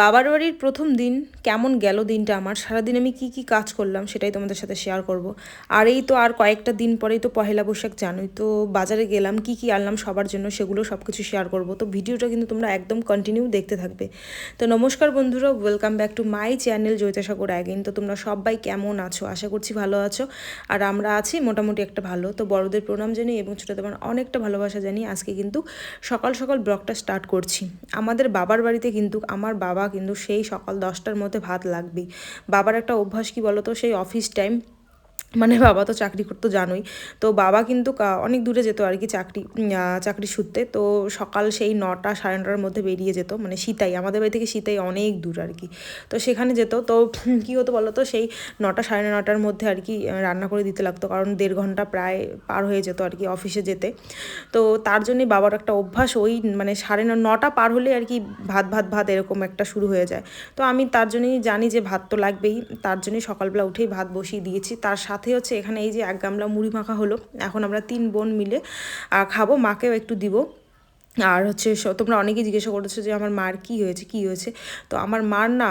বাবার বাড়ির প্রথম দিন কেমন গেল দিনটা আমার? সারাদিন আমি কি কি কাজ করলাম সেটাই তোমাদের সাথে শেয়ার করব। আর এই তো আর কয়েকটা দিন পরেই তো পহেলা বৈশাখ জানোই, তো বাজারে গেলাম, কি কি আনলাম সবার জন্য সেগুলো সব কিছু শেয়ার করব। তো ভিডিওটা কিন্তু তোমরা একদম কন্টিনিউ দেখতে থাকবে। তো নমস্কার বন্ধুরা welcome back to my channel Joyitasagar again তো তোমরা সবাই কেমন আছো? আশা করছি ভালো আছো। আর আমরা আছি মোটামুটি একটা ভালো। তো বড়দের প্রণাম জানি এবং ছোটোদের অনেকটা ভালোবাসা জানি আজকে কিন্তু সকাল সকাল ব্লগটা স্টার্ট করছি। আমাদের বাবার বাড়িতে কিন্তু আমার বাবা কিন্তু সেই সকাল দশটার মধ্যে ভাত লাগবেই। বাবার একটা অভ্যাস কি বলতো? সেই অফিস টাইম মানে বাবা তো চাকরি করতো জানোই। তো বাবা কিন্তু অনেক দূরে যেত আর কি চাকরি চাকরি সূত্রে তো সকাল সেই নটা, সাড়ে নটার মধ্যে বেরিয়ে যেত মানে সীতাই, আমাদের বাড়ি থেকে সীতাই অনেক দূর আর কি। তো সেখানে যেত, তো কী হতো বলো তো সেই নটা, সাড়ে নটার মধ্যে আর কি রান্না করে দিতে লাগতো, কারণ দেড় ঘণ্টা প্রায় পার হয়ে যেত আর কি অফিসে যেতে। তো তার জন্যে বাবার একটা অভ্যাস, ওই মানে সাড়ে নটা পার হলে আর কি ভাত ভাত ভাত এরকম একটা শুরু হয়ে যায়। তো আমি তার জন্যই জানি যে ভাত তো লাগবেই, তার জন্যই সকালবেলা উঠেই ভাত বসিয়ে দিয়েছি। তার সাথে সাথে হচ্ছে এখানে এই যে এক গামলা মুড়ি মাখা হলো, এখন আমরা তিন বোন মিলে খাব, মাকেও একটু দিব। আর হচ্ছে তোমরা অনেকেই জিজ্ঞাসা করেছ যে আমার মার কি হয়েছে কি হয়েছে? তো আমার মার না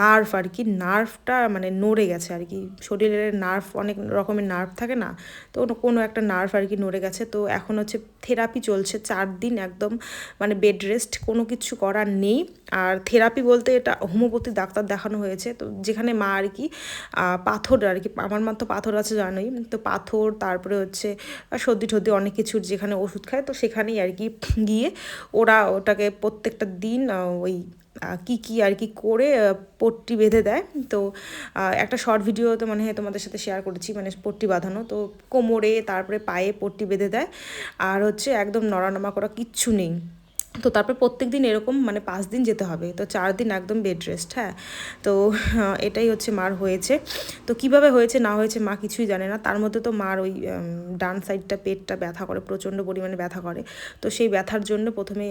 নার্ভ আর কি নার্ভটা মানে নড়ে গেছে আর কি। শরীরের নার্ভ অনেক রকমের নার্ভ থাকে না, তো কোনো একটা নার্ভ আর কি নড়ে গেছে। তো এখন হচ্ছে থেরাপি চলছে চার দিন একদম মানে বেড রেস্ট কোনো কিছু করার নেই। আর থেরাপি বলতে এটা হোমিওপ্যাথি ডাক্তার দেখানো হয়েছে। তো যেখানে মা আর কি পাথর আর কি, আমার মা তো পাথর আছে জানোই। তো পাথর, তারপরে হচ্ছে সর্দি ঠর্দি অনেক কিছুর যেখানে ওষুধ খায়, তো সেখানেই আর কি গিয়ে ওরা ওটাকে প্রত্যেকটা দিন ওই কি কি আর কি করে পট্টি বেঁধে দেয়। তো একটা শর্ট ভিডিও তো মানে তোমাদের সাথে শেয়ার করেছি মানে পট্টি বাঁধানো। তো কোমরে, তারপরে পায়ে পট্টি বেঁধে দেয়। আর হচ্ছে একদম নড়ানমা করা কিচ্ছু নেই। তো তারপর প্রত্যেক দিন এরকম মানে পাঁচ দিন যেতে হবে। তো চার দিন একদম বেড রেস্ট হ্যাঁ? তো এটাই হচ্ছে মার হয়েছে। তো কীভাবে হয়েছে, না হয়েছে মা কিছুই জানে না। তার মধ্যে তো মার ওই ডান সাইডটা পেটটা ব্যথা করে, প্রচণ্ড পরিমাণে ব্যথা করে। তো সেই ব্যথার জন্য প্রথমে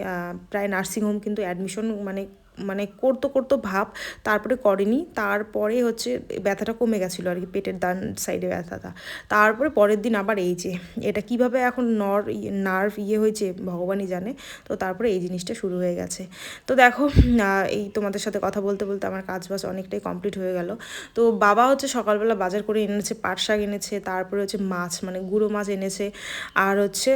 প্রায় নার্সিংহোম কিন্তু অ্যাডমিশন মানে মানে করতো করতো ভাব তারপরে করেনি। তারপরে হচ্ছে ব্যথাটা কমে গেছিল আর কি, পেটের ডান সাইডে ব্যথাটা। তারপরে পরের দিন আবার এই যে, এটা কীভাবে এখন নর নার্ভ ইয়ে হয়েছে ভগবানই জানে। তো তারপরে এই জিনিসটা শুরু হয়ে গেছে। তো দেখো এই তোমাদের সাথে কথা বলতে বলতে আমার কাজ বাজ অনেকটাই কমপ্লিট হয়ে গেল। তো বাবা হচ্ছে সকালবেলা বাজার করে এনেছে, পাট শাক এনেছে, তারপরে হচ্ছে মাছ মানে গুঁড়ো মাছ এনেছে, আর হচ্ছে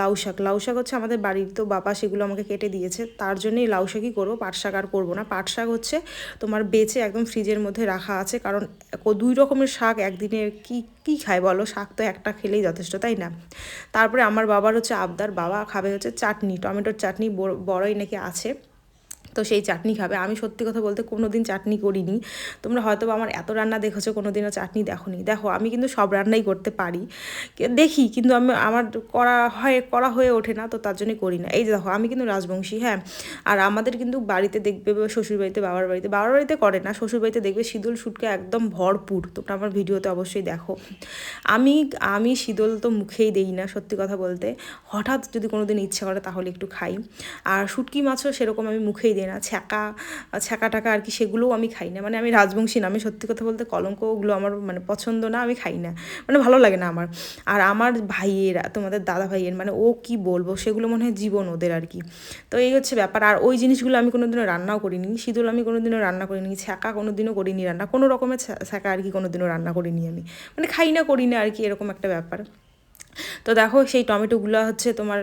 লাউ শাক। লাউ শাক হচ্ছে আমাদের বাড়ির তো বাবা সেগুলো আমাকে কেটে দিয়েছে। তার জন্যই লাউ শাকই করব, পাট শাক আর করব না। পাট শাক হচ্ছে তোমার বেচে একদম ফ্রিজের মধ্যে রাখা আছে, কারণ দুই রকমের শাক একদিনে কি, কী খায় বলো? শাক তো একটা খেলেই যথেষ্ট, তাই না? তারপরে আমার বাবার হচ্ছে আবদার, বাবা খাবে হচ্ছে চাটনি, টমেটোর চাটনি বড়ই নাকি আছে। তো সেই চাটনি খাবে। আমি সত্যি কথা বলতে কোনো দিন চাটনি করিনি। তোমরা হয়তো আমার এত রান্না দেখেছ কোনো দিনও চাটনি দেখোনি। দেখো, আমি কিন্তু সব রান্নাই করতে পারি। দেখি, কিন্তু আমি, আমার করা হয়, করা হয়ে ওঠে না, তো তার জন্যই করি না। এই যে দেখো, আমি কিন্তু রাজবংশী হ্যাঁ? আর আমাদের কিন্তু বাড়িতে দেখবে শ্বশুরবাড়িতে বাবার বাড়িতে বাবার বাড়িতে করে না শ্বশুরবাড়িতে দেখবে শীতল শুটকে একদম ভরপুর। তোমরা আমার ভিডিওতে অবশ্যই দেখো। আমি আমি শীতল তো মুখেই দেই না, সত্যি কথা বলতে। হঠাৎ যদি কোনো দিন ইচ্ছা করে তাহলে একটু খাই। আর শুটকি মাছও সেরকম আমি মুখেই দিই না, ছ্যাঁকা ছ্যাঁকা টাকা আর কি সেগুলোও আমি খাই না। মানে আমি রাজবংশী না, আমি সত্যি কথা বলতে কলঙ্ক ওগুলো আমার মানে পছন্দ না, আমি খাই না। মানে ভালো লাগে না আমার। আর আমার ভাইয়েরা, তোমাদের দাদা ভাইয়ের মানে ও কি বলব, সেগুলো মনে হয় জীবন ওদের আর কি। তো এই হচ্ছে ব্যাপার। আর ওই জিনিসগুলো আমি কোনোদিনও রান্নাও করিনি শীতল আমি কোনোদিনও রান্না করিনি, ছ্যাঁকা কোনোদিনও করিনি রান্না, কোনো রকমের ছ্যাঁকা আর কি কোনোদিনও রান্না করিনি আমি। মানে খাই না, করি না আর কি, এরকম একটা ব্যাপার। তো দেখো সেই টমেটোগুলো হচ্ছে তোমার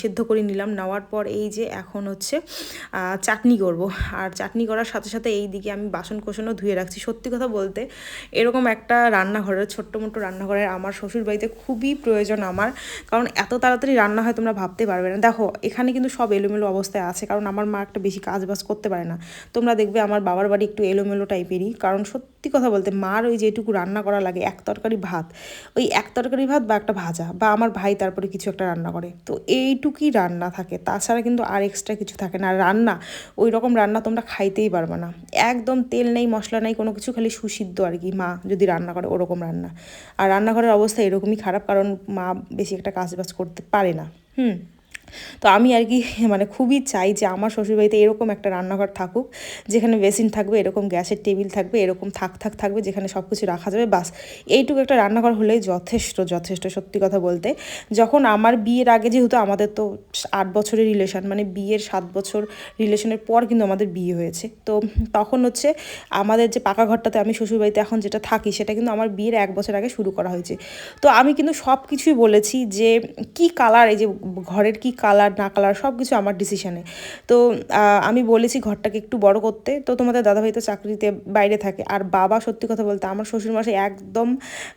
সিদ্ধ করে নিলাম। নেওয়ার পর এই যে এখন হচ্ছে চাটনি করব। আর চাটনি করার সাথে সাথে এই দিকে আমি বাসন কোসনও ধুয়ে রাখছি। সত্যি কথা বলতে, এরকম একটা রান্নাঘরের, ছোট্ট মোটো রান্নাঘরের আমার শ্বশুর বাড়িতে খুবই প্রয়োজন আমার। কারণ এত তাড়াতাড়ি রান্না হয় তোমরা ভাবতে পারবে না। দেখো, এখানে কিন্তু সব এলোমেলো অবস্থায় আছে। কারণ আমার মা একটা বেশি কাজ বাজ করতে পারে না। তোমরা দেখবে আমার বাবার বাড়ি একটু এলোমেলো টাইপেরই। কারণ সত্যি কথা বলতে, মার ওই যেটুকু রান্না করা লাগে, এক তরকারি ভাত। ওই এক তরকারি ভাত বা একটা ভাজা ভাজা বা আমার ভাই তারপরে কিছু একটা রান্না করে। তো এইটুকুই রান্না থাকে। তাছাড়া কিন্তু আর এক্সট্রা কিছু থাকে না। রান্না ওই রকম রান্না তোমরা খাইতেই পারবে না। একদম তেল নেই, মশলা নেই, কোনো কিছু, খালি সুসিদ্ধ আর কি। মা যদি রান্না করে, ওরকম রান্না। আর রান্নাঘরের অবস্থা এরকমই খারাপ, কারণ মা বেশি একটা কাজবাজ করতে পারে না। হুম? তো আমি আর কি মানে খুবই চাই যে আমার শ্বশুরবাড়িতে এরকম একটা রান্নাঘর থাকুক, যেখানে বেসিন থাকবে, এরকম গ্যাসের টেবিল থাকবে, এরকম থাক থাক থাকবে, যেখানে সব কিছু রাখা যাবে, বাস। এইটুকু একটা রান্নাঘর হলেই যথেষ্ট যথেষ্ট সত্যি কথা বলতে। যখন আমার বিয়ের আগে যেহেতু আমাদের তো আট বছরের রিলেশন মানে বিয়ের সাত বছর রিলেশনের পর কিন্তু আমাদের বিয়ে হয়েছে। তো তখন হচ্ছে আমাদের যে পাকা ঘরটাতে আমি শ্বশুরবাড়িতে এখন যেটা থাকি, সেটা কিন্তু আমার বিয়ের এক বছর আগে শুরু করা হয়েছে। তো আমি কিন্তু সব কিছুই বলেছি যে কি কালার এই যে ঘরের কি কালার, না কালার সব কিছু আমার ডিসিশানে তো আমি বলেছি ঘরটাকে একটু বড় করতে। তো তোমাদের দাদাভাই তো চাকরিতে বাইরে থাকে। আর বাবা সত্যি কথা বলতে আমার শ্বশুরমশাই একদম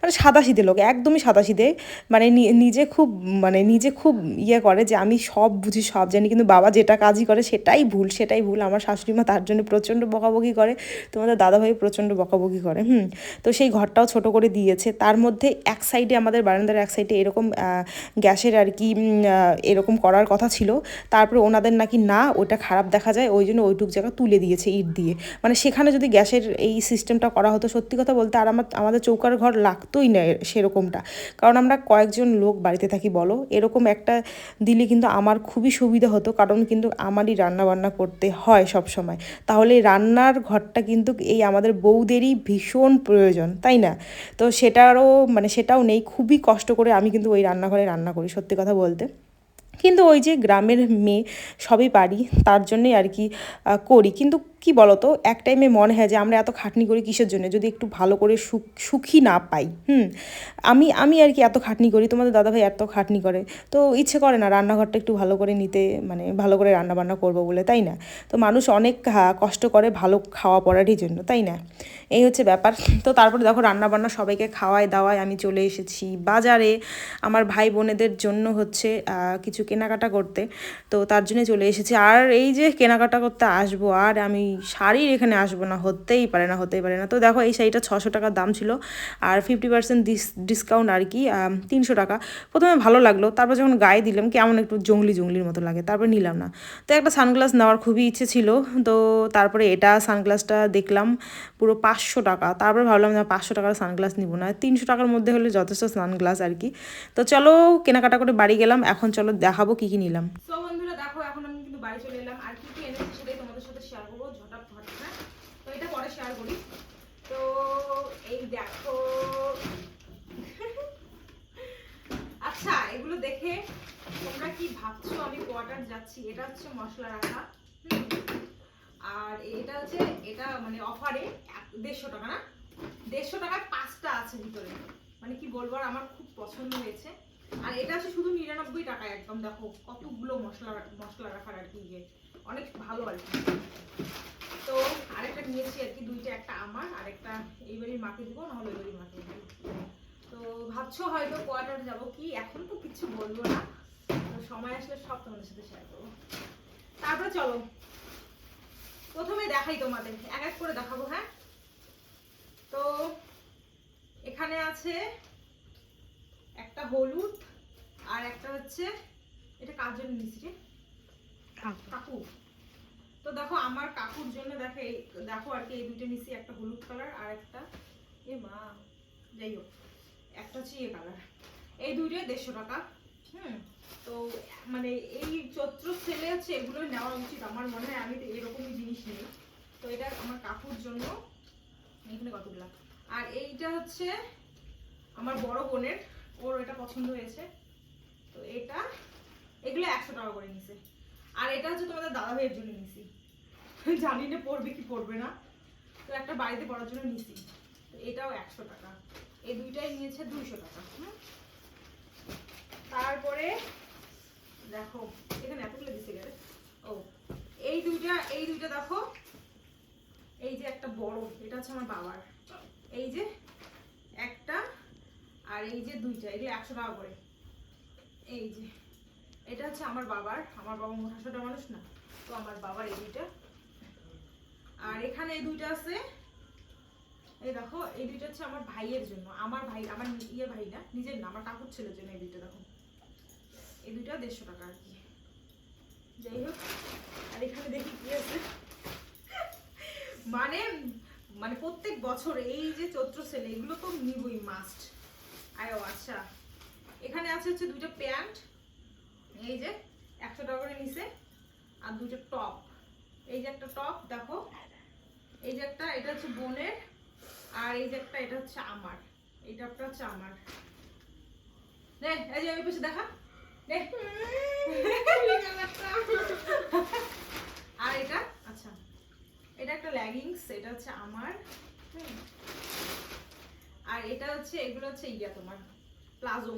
মানে সাদাসিধে লোক, একদমই সাদাসিধে। মানে নিজে খুব মানে নিজে খুব ইয়ে করে যে আমি সব বুঝি, সব জানি। কিন্তু বাবা যেটা কাজই করে সেটাই ভুল সেটাই ভুল। আমার শাশুড়ি মা তার জন্য প্রচণ্ড বকাবকি করে। তোমাদের দাদাভাই প্রচণ্ড বকাবকি করে, হুম। তো সেই ঘরটাও ছোট করে দিয়েছে। তার মধ্যে এক সাইডে আমাদের বারান্দার এক সাইডে এরকম গ্যাসের আর কি এরকম করার কথা ছিল। তারপরে ওনাদের নাকি না ওটা খারাপ দেখা যায়, ওই জন্য ওইটুক জায়গা তুলে দিয়েছে ইট দিয়ে। মানে সেখানে যদি গ্যাসের এই সিস্টেমটা করা হতো সত্যি কথা বলতে আর আমার, আমাদের চৌকার ঘর লাগতোই না সেরকমটা। কারণ আমরা কয়েকজন লোক বাড়িতে থাকি বলো, এরকম একটা দিলে কিন্তু আমার খুবই সুবিধা হতো, কারণ কিন্তু আমারই রান্না বান্না করতে হয় সব সময় তাহলে রান্নার ঘরটা কিন্তু এই আমাদের বউদেরই ভীষণ প্রয়োজন, তাই না? তো সেটারও মানে সেটাও নেই, খুবই কষ্ট করে আমি কিন্তু ওই রান্নাঘরে রান্না করি সত্যি কথা বলতে। কিন্তু ওই যে গ্রামের মেয়ে সবই পারি তার জন্যই আর কি করি। কিন্তু কি বলতো? এক টাইমে মনে হয় যে আমরা এত খাটনি করি কিসের জন্য? যদি একটু ভালো করে সুখ সুখী না পাই, হুম? আমি আমি আর কি এত খাটনি করি, তোমাদের দাদাভাই এত খাটনি করে। তো ইচ্ছে করে না রান্নাঘরটা একটু ভালো করে নিতে মানে ভালো করে রান্না বান্না করব বলে, তাই না? তো মানুষ অনেক কষ্ট করে ভালো খাওয়া পড়ারই জন্য, তাই না? এই হচ্ছে ব্যাপার। তো তারপরে দেখো রান্না বান্না সবাইকে খাওয়ায় দাওয়ায় আমি চলে এসেছি বাজারে। আমার ভাই বোনেদের জন্য হচ্ছে কিছু কেনাকাটা করতে। তো তার জন্য চলে এসেছি। আর এই যে কেনাকাটা করতে আসব, আর আমি শাড়ির এখানে আসব না, হতেই পারে না, হতেই পারে না। তো দেখো, এই শাড়িটা ছশো টাকার দাম ছিল আর ফিফটি পার্সেন্ট ডিসকাউন্ট আর কি তিনশো টাকা। প্রথমে ভালো লাগল, তারপর যখন গায়ে দিলাম, কেমন একটু জঙ্গলি জঙ্গলির মতো লাগে, তারপর নিলাম না। তো একটা সানগ্লাস নেওয়ার খুবই ইচ্ছে ছিল, তো তারপরে এটা সানগ্লাসটা দেখলাম পুরো পাঁচশো টাকা। তারপরে ভাবলাম না পাঁচশো টাকার সানগ্লাস নিব না, তিনশো টাকার মধ্যে হলে যথেষ্ট সানগ্লাস আর কি। তো চলো, কেনাকাটা করে বাড়ি গেলাম, এখন চলো দেখাবো কি কি নিলাম। বন্ধুরা, দেখো এখন আমি কিন্তু বাড়ি চলে এলাম আর কি কি এনেছি সেটাই তোমাদের সাথে শেয়ার করব ঝটাফট হ্যাঁ তো এটা পরে শেয়ার করি তো এই দেখো আচ্ছা এগুলো দেখে তোমরা কি ভাবছ? আমি কোয়ার্টার যাচ্ছি। এটা হচ্ছে মশলা রাখা। আর এটা হচ্ছে, এটা মানে অফারে দেড়শো টাকা না? দেড়শো টাকায় পাঁচটা আছে ভিতরে। মানে কি বলব, আর আমার খুব পছন্দ হয়েছে। আর এটা হচ্ছে শুধু নিরানব্বই টাকা একদম, দেখো, কতগুলো মশলা মশলা রাখার আর কি ইয়ে। অনেক ভালো আর কি। তো আরেকটা নিয়েছি আর কি, দুইটা, একটা আমার আর একটা এইবারই মাকে দিব, নাহলে ওইবারই মাকে দিব। তো ভাবছ হয়তো কোয়ার্টার যাব কি? এখন তো কিছু বলব না। তো সময় আসলে সব তোমাদের সাথে শেয়ার করব। তারপরে চলো। প্রথমে দেখাই তোমাদের। এক এক করে দেখাবো হ্যাঁ? তো এখানে আছে একটা হলুদ আর একটা হচ্ছে এটা কার জন্য নিচ্ছি রে? কাকু তো দেখো আমার কাকুর জন্য দেখো এই দেখো আর কি এই দুটো নিচ্ছি একটা হলুদ কালার আর একটা এ মা যাই হোক। একটা হচ্ছে ইয়ে কালার এই দুইটা দেড়শো টাকা। হুম, তো মানে এই চৈত্র সেলে হচ্ছে এগুলো নেওয়া উচিত। আমার মনে হয় আমি তো এরকমই জিনিস নেই। তো এটা আমার কাকুর জন্য। এখানে কতগুলা? আর এইটা হচ্ছে আমার বড় বোনের। ওর এটা পছন্দ হয়েছে। তো এটা, এগুলো একশো টাকা করে নিছে। আর এটা হচ্ছে তোমাদের দাদা ভাইয়ের জন্য নিছি। জানি না পড়বে কি পড়বে না। তো একটা বাড়িতে পড়ার জন্য নিছি। তো এটাও একশো টাকা। এই দুইটাই নিয়েছে দুইশো টাকা, হুম? তারপরে, দেখো, এখানে এতগুলো দিছে গেলে। ও, এই দুইটা এই দুইটা দেখো। এই যে একটা বড়, এটা হচ্ছে আমার বাবার। এই যে একটা আর এই যে দুইটা এগুলো একশো টাকা করে। এই যে, এটা হচ্ছে আমার বাবার। আমার বাবা মোটাসোটা মানুষ না, তো আমার বাবার এই দুইটা। আর এখানে এই দুইটা আছে এই দেখো এই দুইটা হচ্ছে আমার ভাইয়ের জন্য। আমার ভাই, আমার ইয়ে ভাই না নিজের না, আমার কাকুর ছেলের জন্য এই দুইটা দেখো। এই দুইটা দেড়শো টাকা আর কি। যাই হোক, আর এখানে দেখি কি আছে। মানে মানে প্রত্যেক বছর এই যে চৈত্র সেলে, এগুলো তো নিবই মাস্ট আয়ো আচ্ছা। এখানে আছে হচ্ছে দুইটা প্যান্ট, এই যে একশো টাকা করে নিছে, আর দুটো টপ। এই যে একটা টপ, দেখো। এই যে একটা, এটা হচ্ছে বোনের আর এই যে একটা, এটা হচ্ছে আমার। এই টপটা হচ্ছে আমার। নে, এই যে ওই পাশে দেখা। আর এটা আচ্ছা। এটা একটা লেগিংস এটা হচ্ছে আমার। আর এটা হচ্ছে, এগুলো হচ্ছে ইয়া তোমার, প্লাজো।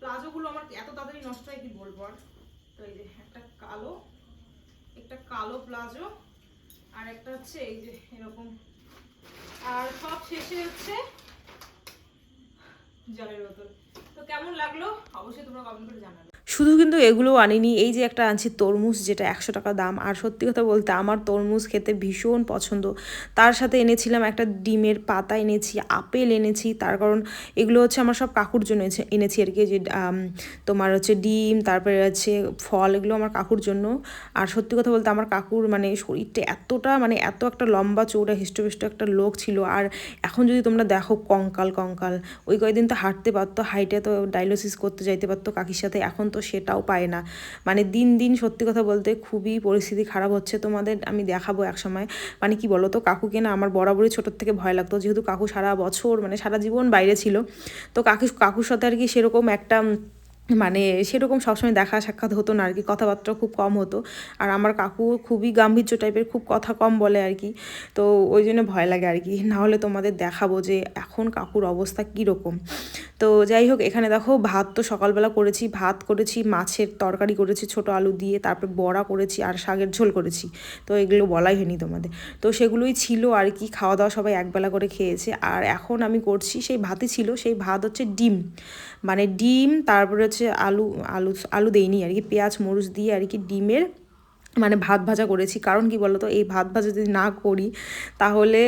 প্লাজোগুলো আমার এত তাড়াতাড়ি নষ্ট হয় কি বলব আর? তো এই যে একটা কালো একটা কালো প্লাজো, আর একটা হচ্ছে এই যে এরকম আর সব শেষে হচ্ছে জলের বোতল। কেমন লাগল? অবশ্যই তোমরা কমেন্ট করে জানাবে। শুধু কিন্তু এগুলো আনিনি, এই যে একটা আনছি তরমুজ যেটা একশো টাকা দাম। আর সত্যি কথা বলতে আমার তরমুজ খেতে ভীষণ পছন্দ। তার সাথে এনেছিলাম একটা ডিমের পাতা এনেছি, আপেল এনেছি, তার কারণ এগুলো হচ্ছে আমার সব কাকুর জন্য এনেছে- আর কি। যে তোমার হচ্ছে ডিম, তারপরে হচ্ছে ফল, এগুলো আমার কাকুর জন্য। আর সত্যি কথা বলতে আমার কাকুর মানে শরীরটা এতটা মানে এত একটা লম্বা চৌড়া হিষ্টপিষ্ট একটা লোক ছিল। আর এখন যদি তোমরা দেখো কঙ্কাল কঙ্কাল, ওই কয়দিন তো হাঁটতে পারতো হাইটে তো ডায়ালিসিস করতে যাইতে পারতো, কাকির সাথে। এখন তো সেটাও পায় না। মানে দিন দিন সত্যি কথা বলতে খুবই পরিস্থিতি খারাপ হচ্ছে তোমাদের, আমি দেখাবো এক সময়। মানে কি বলো তো কাকুকে না আমার বরাবরই ছোটোর থেকে ভয় লাগতো। যেহেতু কাকু সারা বছর মানে সারা জীবন বাইরে ছিল, তো কাকি, কাকুর সাথে আর কি সেরকম একটা মানে সেরকম সবসময় দেখা সাক্ষাৎ হতো না আর কি, কথাবার্তা খুব কম হতো। আর আমার কাকু খুবই গাম্ভীর্য টাইপের খুব কথা কম বলে আর কি। তো ওই জন্য ভয় লাগে আর কি নাহলে তোমাদের দেখাবো যে এখন কাকুর অবস্থা কীরকম। তো যাই হোক, এখানে দেখো ভাত তো সকালবেলা করেছি, ভাত করেছি, মাছের তরকারি করেছি, ছোট আলু দিয়ে, তারপর বড়া করেছি আর শাকের ঝোল করেছি। তো এগুলো বলাই হয়নি তোমাদের। তো সেগুলোই ছিল আর কি খাওয়া দাওয়া সবাই একবেলা করে খেয়েছে। আর এখন আমি করছি, সেই ভাতই ছিল, সেই ভাত হচ্ছে ডিম। মানে ডিম, তারপরে হচ্ছে আলু আলু আলু দেইনি আর কি পেঁয়াজ মরুচ দিয়ে আর কি ডিমের মানে ভাত ভাজা করেছি। কারণ কি বলতো? এই ভাত ভাজা যদি না করি, তাহলে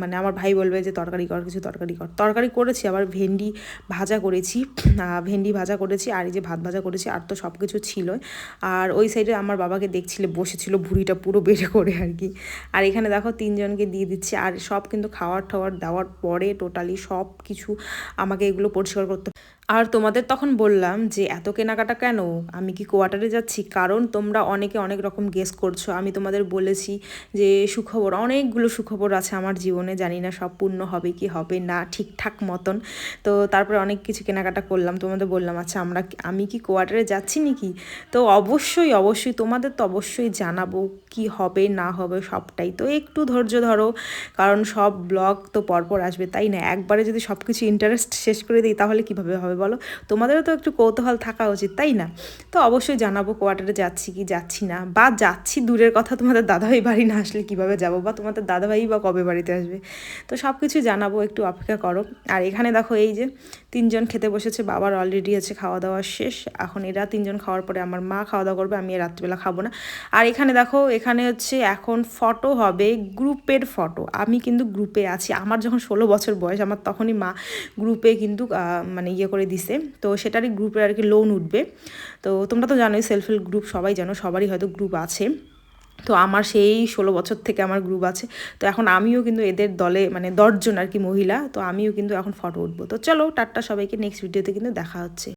মানে আমার ভাই বলবে যে, তরকারি কর, কিছু তরকারি কর। তরকারি করেছি, আবার ভেন্ডি ভাজা করেছি। ভেন্ডি ভাজা করেছি, আর এই যে ভাত ভাজা করেছি, আর তো সব কিছু ছিল আর ওই সাইডে আমার বাবাকে দেখছিলে, বসেছিল, ভুঁড়িটা পুরো বেড়ে করে আর কি। আর এখানে দেখো, তিনজনকে দিয়ে দিচ্ছি। আর সব কিন্তু খাওয়ার টাওয়ার দেওয়ার পরে টোটালি সব কিছু আমাকে এগুলো পরিষ্কার করতে আর তোমাদের তখন বললাম যে, এত কেনাকাটা কেন? আমি কি কোয়ার্টারে যাচ্ছি? কারণ তোমরা অনেকে অনেক রকম গেস করছ? আমি তোমাদের বলেছি যে সুখবর, অনেকগুলো সুখবর আছে আমার জীবনে, জানি না সব পূর্ণ হবে কি হবে না, ঠিকঠাক মতন। তো তারপরে অনেক কিছু কেনাকাটা করলাম, তোমাদের বললাম আচ্ছা আমরা আমি কি কোয়ার্টারে যাচ্ছি নাকি? তো অবশ্যই অবশ্যই, তোমাদের তো অবশ্যই জানাব। কি হবে, না হবে সবটাই। তো একটু ধৈর্য ধরো, কারণ সব ব্লগ তো পরপর আসবে, তাই না? একবারে যদি সব কিছু ইন্টারেস্ট শেষ করে দিই, তাহলে কীভাবে হবে বলো? তোমাদেরও তো একটু কৌতূহল থাকা উচিত, তাই না? তো অবশ্যই জানাব কোয়ার্টারে যাচ্ছি কি যাচ্ছি না, বা যাচ্ছি দূরের কথা তোমাদের দাদাভাই বাড়ি না আসলে কীভাবে যাব, বা তোমাদের দাদাভাই বা কবে বাড়িতে আসবে। তো সব কিছু জানাব, একটু অপেক্ষা করো। আর এখানে দেখো এই যে তিনজন খেতে বসেছে, বাবার অলরেডি আছে খাওয়া দাওয়া শেষ। এখন এরা তিনজন খাওয়ার পরে আমার মা খাওয়া দাওয়া করবে, আমি রাত্রিবেলা খাব না। আর এখানে দেখো, এখানে হচ্ছে এখন ফটো হবে গ্রুপের ফটো আমি কিন্তু গ্রুপে আছি। আমার যখন ষোলো বছর বয়স, আমার তখনই মা গ্রুপে কিন্তু মানে ইয়ে করে দিছে। তো সেটারই গ্রুপের আর কি লোন উঠবে। তো তোমরা তো জানোই সেলফ হেল্প গ্রুপ সবাই জানো, সবারই হয়তো গ্রুপ আছে। তো আমার সেই ষোলো বছর থেকে আমার গ্রুপ আছে। তো এখন আমিও কিন্তু এদের দলে মানে দশজন আর কি মহিলা, তো আমিও কিন্তু এখন ফটো উঠবো। তো চলো, টাটা সবাইকে নেক্সট ভিডিওতে কিন্তু দেখা হচ্ছে।